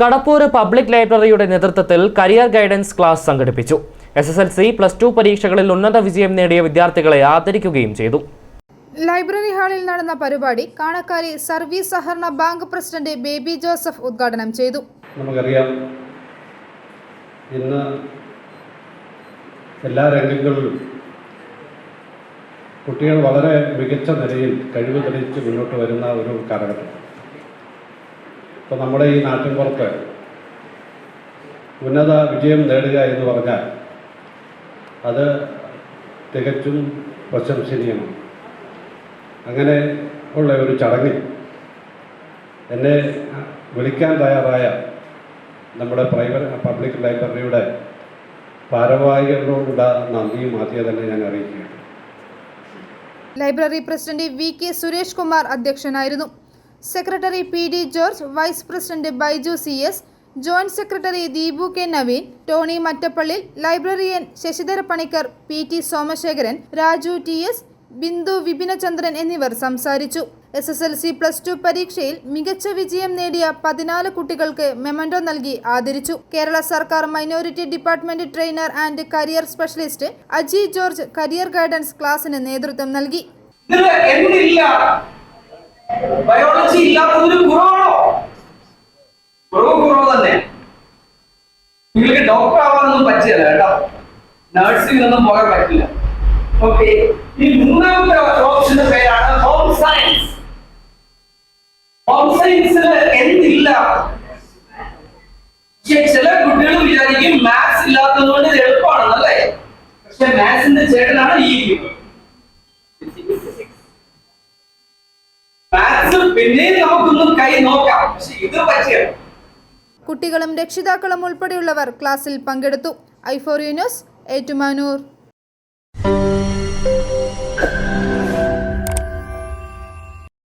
Kadappoor public ലൈബ്രറിയുടെ നേതൃത്വത്തിൽ career guidance class സംഘടിപ്പിച്ചു. S S L C plus two പരീക്ഷകളിൽ ഉന്നത വിജയം നേടിയ വിദ്യാർത്ഥികളെ ആദരിക്കുകയും ചെയ്തു. ലൈബ്രറി ഹാളിൽ നടന്ന പരിപാടി കാണക്കാരി സർവീസ് സഹകരണ ബാങ്ക് പ്രസിഡന്റ് ബേബി ജോസഫ് ഉദ്ഘാടനം ചെയ്തു. നമുക്കറിയാം ഇന്ന് എല്ലാ രംഗങ്ങളിലും കുട്ടികൾ വളരെ മികച്ച നിലയിൽ കഴിവ് തെളിയിച്ച് മുന്നോട്ട് വരുന്ന ഒരു കാലഘട്ടം. ഇപ്പോൾ നമ്മുടെ ഈ നാട്ടിൻപുറത്ത് ഉന്നത വിജയം നേടുക എന്ന് പറഞ്ഞാൽ അത് തികച്ചും പ്രശംസനീയമാണ്. അങ്ങനെ ഉള്ള ഒരു ചടങ്ങിൽ എന്നെ വിളിക്കാൻ തയ്യാറായ നമ്മുടെ പ്രൈവറ്റ് പബ്ലിക് ലൈബ്രറിയുടെ ഭാരവാഹികളോടുള്ള നന്ദിയും ആദ്യം തന്നെ ഞാൻ അറിയിക്കുകയാണ്. Library president V K Suresh Kumar അധ്യക്ഷനായിരുന്നു. Secretary P D George vice president Baiju C S joint secretary Deepu K Naveen Tony Mattappallil librarian Sasidhara Panicker P T Somasekharan Raju T S Bindu Vipinachandran എന്നിവർ സംസാരിച്ചു. S S L C plus two പരീക്ഷയിൽ മികച്ച വിജയം നേടിയ പതിനാല് കുട്ടികൾക്ക് memento നൽകി ആദരിച്ചു. കേരള സർക്കാർ minority department trainer and career specialist Aji George career guidance ക്ലാസിന് നേതൃത്വം നൽകി. ബയോളജി ഇല്ലാത്തതൊരു കുറവാണോ കുറവ് കുറവ് തന്നെ. നിങ്ങൾക്ക് ഡോക്ടർ ആവാനൊന്നും പറ്റില്ല കേട്ടോ. നഴ്സിംഗ് ഒന്നും പോകാൻ പറ്റില്ല. ഓക്കെ ഈ മൂന്നാമത്തെ ഓപ്ഷന്റെ പേരാണ് ഹോം സയൻസ് ഹോം സയൻസിൽ എന്തില്ല? ചില കുട്ടികൾ വിചാരിക്കും മാത്സ് ഇല്ലാത്തത് കൊണ്ട് എളുപ്പമാണെന്നല്ലേ? പക്ഷെ മാത്സിന്റെ ചേട്ടനാണ് ഈ മാത്സ് പിന്നെയും നമുക്കൊന്നും കൈ നോക്കാം. പക്ഷെ ഇത് പറ്റിയാണ് കുട്ടികളും രക്ഷിതാക്കളും ഉൾപ്പെടെയുള്ളവർ ക്ലാസ്സിൽ പങ്കെടുത്തു. I four news Ettumanoor.